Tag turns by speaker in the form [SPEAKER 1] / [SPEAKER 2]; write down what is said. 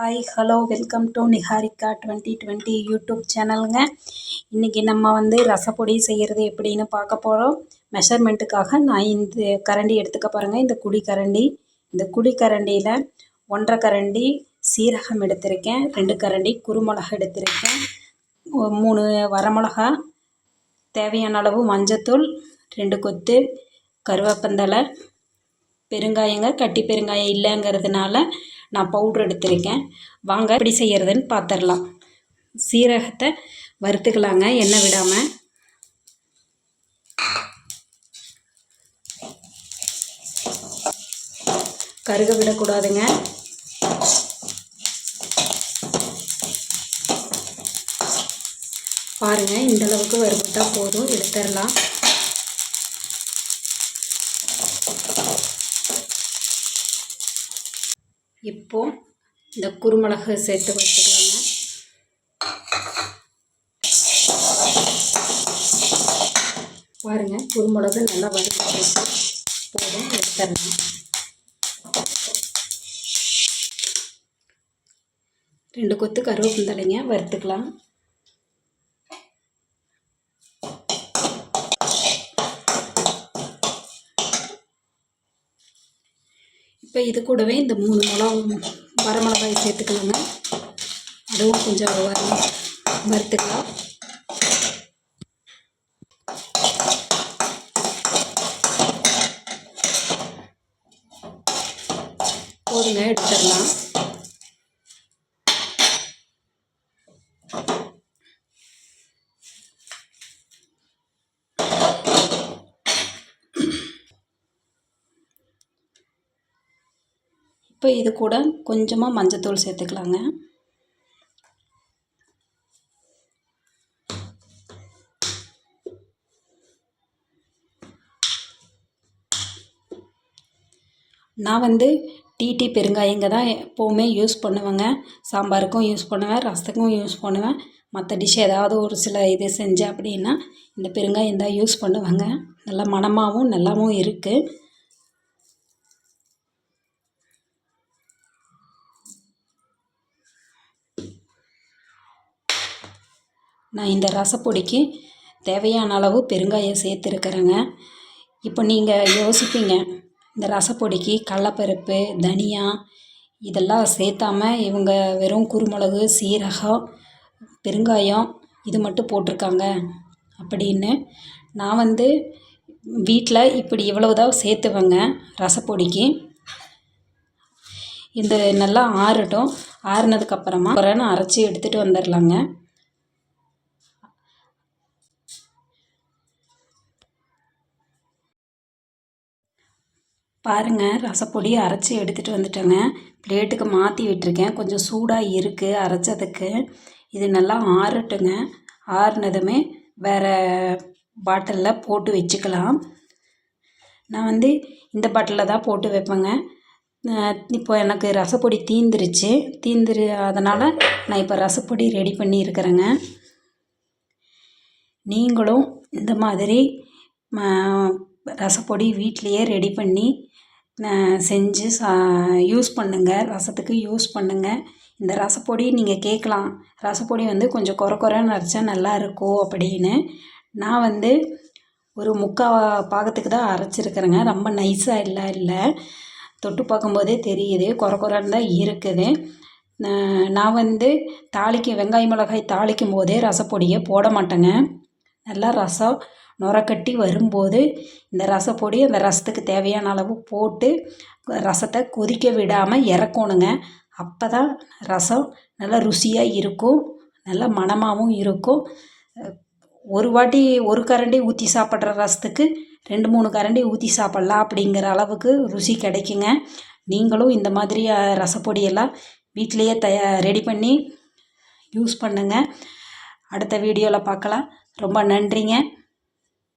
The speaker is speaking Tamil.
[SPEAKER 1] Hi hello welcome to Niharika twenty twenty YouTube சேனலுங்க இன்றைக்கி நம்ம வந்து ரசப்பொடி செய்கிறது எப்படின்னு பார்க்க போகிறோம் மெஷர்மெண்ட்டுக்காக நான் இந்த கரண்டி எடுத்துக்க பாருங்கள் இந்த குடி கரண்டி. இந்த குடி கரண்டியில் ஒன்றரை கரண்டி சீரகம் எடுத்திருக்கேன். ரெண்டு கரண்டி குருமிளகா எடுத்திருக்கேன். மூணு வரமிளகா தேவையான அளவு மஞ்சத்தூள் ரெண்டு கொத்து கருவேப்பந்தலை பெருங்காயங்க கட்டி பெருங்காயம் இல்லைங்கிறதுனால நான் பவுட்ரு எடுத்திருக்கேன். வாங்க எப்படி செய்கிறதுன்னு பார்த்துடலாம் சீரகத்தை வறுத்துக்கலாங்க எண்ணெய் விடாமல் கருக விடக்கூடாதுங்க. பாருங்கள் இந்தளவுக்கு வறுபட்டால் போதும். எடுத்துடலாம். இப்போ இந்த குருமிளகு சேர்த்து வச்சுக்கலாங்க. பாருங்க குருமிளகு நல்லா வறுத்து போதும் எடுத்துடலாம். ரெண்டு கொத்து கருவேப்பிந்தலைங்க வறுத்துக்கலாம். இப்போ இது கூடவே இந்த மூணு மிளகா வரமிளகாய் சேர்த்துக்கலாங்க. அதுவும் கொஞ்சம் வர வறுத்துக்கலாம். போதுங்க எடுத்துடலாம். இப்போ இது கூட கொஞ்சமாக மஞ்சத்தூள் சேர்த்துக்கலாங்க. நான் வந்து டிடி பெருங்காயங்க தான் எப்போவுமே யூஸ் பண்ணுவேங்க. சாம்பாருக்கும் யூஸ் பண்ணுவேன் ரசத்துக்கும் யூஸ் பண்ணுவேன். மற்ற டிஷ் ஏதாவது ஒரு சில இது செஞ்சேன் அப்படின்னா இந்த பெருங்காயம் தான் யூஸ் பண்ணுவேங்க. நல்லா மணமாகவும் நல்லாவும் இருக்குது நான் இந்த ரசப்பொடிக்கு தேவையான அளவு பெருங்காயம் சேர்த்துருக்குறேங்க. இப்போ நீங்கள் யோசிப்பீங்க இந்த ரசப்பொடிக்கு கடலப்பருப்பு தனியா இதெல்லாம் சேர்த்தாம இவங்க வெறும் குருமிளகு சீரகம் பெருங்காயம் இது மட்டும் போட்டிருக்காங்க அப்படின்னு நான் வந்து வீட்டில் இப்படி இவ்வளவுதான் சேர்த்துவேங்க ரசப்பொடிக்கு. இந்த நல்லா ஆறட்டும். ஆறுனதுக்கப்புறமா குறைன்னு அரைச்சி எடுத்துகிட்டு வந்துடலாங்க பாருங்கள் ரசப்பொடி அரைச்சி எடுத்துகிட்டு வந்துட்டேங்க. பிளேட்டுக்கு மாற்றி விட்டுருக்கேன். கொஞ்சம் சூடாக இருக்குது அரைச்சதுக்கு. இது நல்லா ஆறட்டுங்க. ஆறுனதுமே வேறு பாட்டிலில் போட்டு வச்சுக்கலாம். நான் வந்து இந்த பாட்டிலில் தான் போட்டு வைப்பேங்க. இப்போ எனக்கு ரசப்பொடி தீந்துருச்சு. தீந்துரு அதனால் நான் இப்போ ரசப்பொடி ரெடி பண்ணியிருக்கிறேங்க. நீங்களும் இந்த மாதிரி ரசப்பொடி வீட்லேயே ரெடி பண்ணி செஞ்சு சா யூஸ் பண்ணுங்கள் ரசத்துக்கு யூஸ் பண்ணுங்கள் இந்த ரசப்பொடி நீங்கள் கேட்கலாம் ரசப்பொடி வந்து கொஞ்சம் கொர குறன்னு அரைச்சா நல்லா இருக்கும் அப்படின்னு. நான் வந்து ஒரு முக்கால் பாகத்துக்கு தான் அரைச்சிருக்கிறேங்க. ரொம்ப நைஸாக இல்லை இல்லை. தொட்டு பார்க்கும்போதே தெரியுது. கொர குறைன்னு தான் இருக்குது. நான் வந்து தாளிக்க வெங்காய மிளகாய் தாளிக்கும் போதே ரசப்பொடியை போட மாட்டேங்க. நல்லா ரசம் நுரக்கட்டி வரும்போது இந்த ரசப்பொடி அந்த ரசத்துக்கு தேவையான அளவு போட்டு ரசத்தை கொதிக்க விடாமல் இறக்கணுங்க. அப்போ தான் ரசம் நல்லா ருசியாக இருக்கும் நல்லா மணமாகவும் இருக்கும். ஒரு வாட்டி ஒரு கரண்டி ஊற்றி சாப்பிட்ற ரசத்துக்கு ரெண்டு மூணு கரண்டி ஊற்றி சாப்பிட்லாம் அப்படிங்கிற அளவுக்கு ருசி கிடைக்குங்க. நீங்களும் இந்த மாதிரி ரசப்பொடியெல்லாம் வீட்டிலையே தயா ரெடி பண்ணி யூஸ் பண்ணுங்கள் அடுத்த வீடியோவில் பார்க்கலாம். ரொம்ப நன்றிங்க.